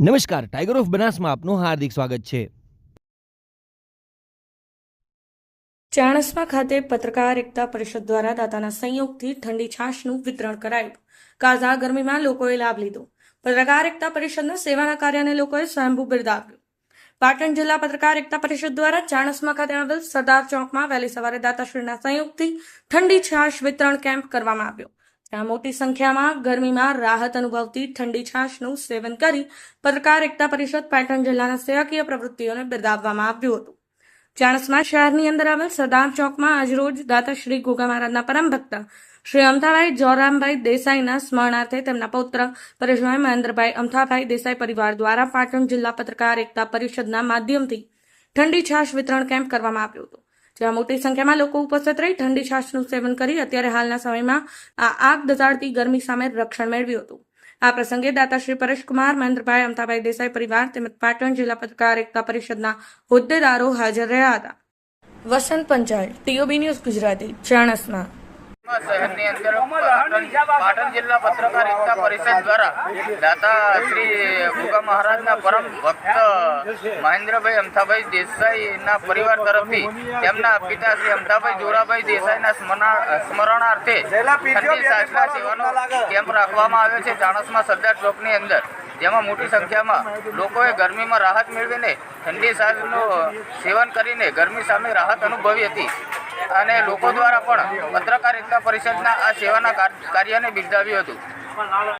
નમસ્કાર tiger of બનાસમાં આપનું હાર્દિક સ્વાગત છે. ચાણસ્મા ખાતે પત્રકાર એકતા પરિષદ દ્વારા દાતાના સંયોગથી ઠંડી છાશનું વિતરણ કરાયું. કાઝા ગરમીમાં લોકોએ લાભ લીધો. પત્રકાર એકતા પરિષદના સેવાના કાર્યને લોકોએ સ્વયંભૂ બિરદાવ્યું. પાટણ જિલ્લા પત્રકાર એકતા પરિષદ દ્વારા ચાણસમા ખાતે આવેલ સરદાર ચોકમાં વહેલી સવારે દાતાશ્રીના સંયોગથી ઠંડી છાશ વિતરણ કેમ્પ કરવામાં આવ્યો. ત્યાં મોટી સંખ્યામાં ગરમીમાં રાહત અનુભવતી ઠંડી છાશનું સેવન કરી પત્રકાર એકતા પરિષદ પાટણ જિલ્લાના સેવાકીય પ્રવૃત્તિઓને બિરદાવવામાં આવ્યું હતું. ચાણસમાં શહેરની અંદર આવેલ સરદાર ચોકમાં આજરોજ દાતા શ્રી ગોગા મહારાજના પરમ ભક્ત શ્રી અમથાભાઈ જોરામભાઈ દેસાઈના સ્મરણાર્થે તેમના પૌત્ર પરેશભાઈ મહેન્દ્રભાઈ અમથાભાઈ દેસાઈ પરિવાર દ્વારા પાટણ જિલ્લા પત્રકાર એકતા પરિષદના માધ્યમથી ઠંડી છાશ વિતરણ કેમ્પ કરવામાં આવ્યો હતો. જેમાં મોટી સંખ્યામાં લોકો ઉપસ્થિત રહી ઠંડી છાશનું સેવન કરી અત્યારે હાલના સમયમાં આ આગ દઝાડતી ગરમી સામે રક્ષણ મેળવ્યું હતું. આ પ્રસંગે દાતાશ્રી પરેશકુમાર, મહેન્દ્રભાઈ, અમતાભાઈ દેસાઈ પરિવાર તેમજ પાટણ જિલ્લા પત્રકાર એકતા પરિષદના હોદ્દેદારો હાજર રહ્યા હતા. Vasant Panchal, TOB news Gujarati, Chanasma. મહેન્દ્રભાઈ અમથાભાઈ દેસાઈના પરિવાર તરફથી તેમના પિતા શ્રી અમથાભાઈ જોરાભાઈ દેસાઈના સ્મરણા- સ્મરણાર્થે ઠંડી સાચના સેવાનો કેમ્પ રાખવામાં આવ્યો છે ચાણસમાં સરદાર ચોકની અંદર. જેમાં મોટી સંખ્યામાં લોકોએ ગરમીમાં રાહત મેળવીને ઠંડી સાજનું સેવન કરીને ગરમી સામે રાહત અનુભવી હતી. અને લોકો દ્વારા પણ પત્રકારિતા પરિષદના આ સેવાના કાર્યને બિરદાવ્યું હતું.